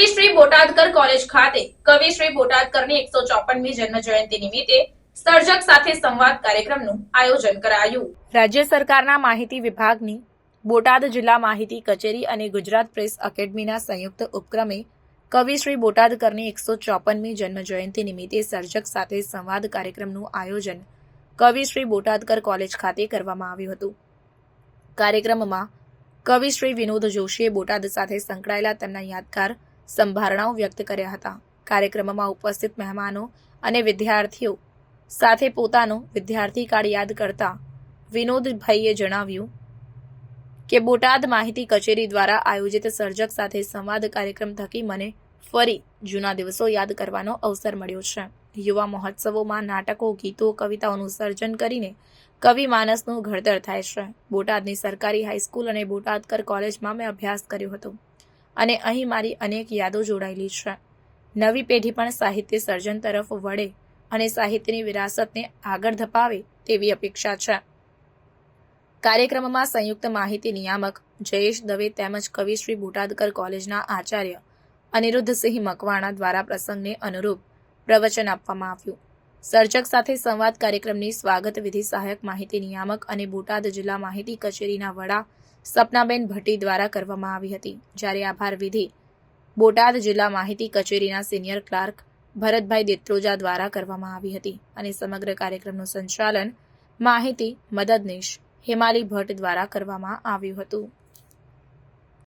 કવિશ્રી Botadkar college ખાતે કવિશ્રી બોટાદકરની એકસો ચોપનમી જન્મ જયંતિ નિમિત્તે સર્જક સાથે સંવાદ કાર્યક્રમનું આયોજન કરાયું. રાજ્ય સરકારના માહિતી વિભાગની બોટાદ જિલ્લા માહિતી કચેરી અને ગુજરાત પ્રેસ એકેડમીના સંયુક્ત ઉપક્રમે કવિશ્રી બોટાદકરની એકસો ચોપનમી જન્મ જયંતિ નિમિત્તે સર્જક સાથે સંવાદ કાર્યક્રમનું આયોજન કવિશ્રી બોટાદકર કોલેજ ખાતે કરવામાં આવ્યું હતું. કાર્યક્રમમાં કવિશ્રી વિનોદ જોશીએ બોટાદ સાથે સંકળાયેલા તેમના યાદગાર સંભારણાઓ વ્યક્ત કર્યા હતા. કાર્યક્રમમાં ઉપસ્થિત મહેમાનો અને વિદ્યાર્થીઓ સાથે પોતાનો વિદ્યાર્થી કાળ યાદ કરતા વિનોદભાઈએ જણાવ્યું કે, બોટાદ માહિતી કચેરી દ્વારા આયોજિત સર્જક સાથે સંવાદ કાર્યક્રમ થકી મને ફરી જૂના દિવસો યાદ કરવાનો અવસર મળ્યો છે. યુવા મહોત્સવોમાં નાટકો, ગીતો, કવિતાઓનું સર્જન કરીને કવિ માનસનું ઘડતર થાય છે. બોટાદની સરકારી હાઈસ્કૂલ અને બોટાદકર કોલેજમાં મેં અભ્યાસ કર્યો હતો. અને અહીં મારી અનેક યાદો જોડાયેલી છે. નવી પેઢી પણ સાહિત્ય સર્જન તરફ વળે અને સાહિત્યની વિરાસતને આગળ ધપાવે તેવી અપેક્ષા છે. કાર્યક્રમમાં સંયુક્ત માહિતી નિયામક જયેશ દવે તેમજ કવિશ્રી બોટાદકર કોલેજના આચાર્ય અનિરુદ્ધસિંહ મકવાણા દ્વારા પ્રસંગને અનુરૂપ પ્રવચન આપવામાં આવ્યું. સર્જક સાથે સંવાદ કાર્યક્રમની સ્વાગત વિધિ સહાયક માહિતી નિયામક અને બોટાદ જિલ્લા માહિતી કચેરીના વડા સપનાબેન ભટ્ટી દ્વારા કરવામાં આવી હતી. જ્યારે આભાર વિધિ બોટાદ જિલ્લા માહિતી કચેરીના સિનિયર ક્લાર્ક ભરતભાઈ દેત્રોજા દ્વારા કરવામાં આવી હતી અને સમગ્ર કાર્યક્રમનું સંચાલન માહિતી મદદનીશ હિમાલી ભટ્ટ દ્વારા કરવામાં આવ્યું હતું.